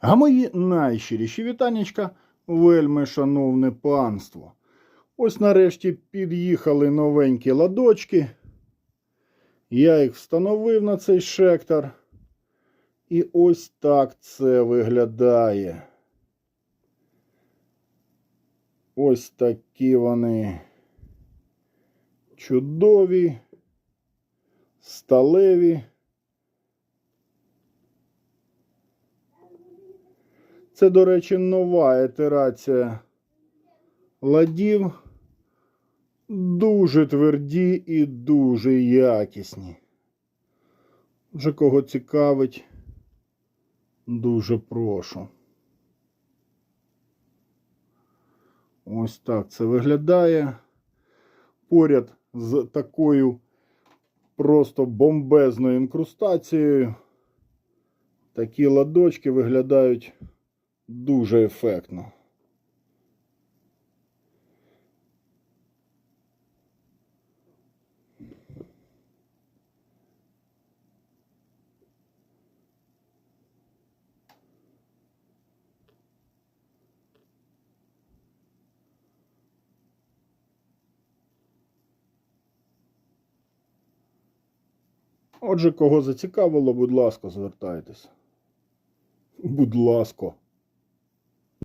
А мої найщиріші вітаннячка, вельми шановне панство. Ось нарешті під'їхали новенькі ладочки. Я їх встановив на цей шектор. І ось так це виглядає. Ось такі вони чудові, сталеві. Це, до речі, нова ітерація ладів. Дуже тверді і дуже якісні. Вже кого цікавить, дуже прошу. Ось так це виглядає. Поряд з такою просто бомбезною інкрустацією. Такі ладочки виглядають дуже ефектно. Отже, кого зацікавило, будь ласка, звертайтеся. Будь ласка.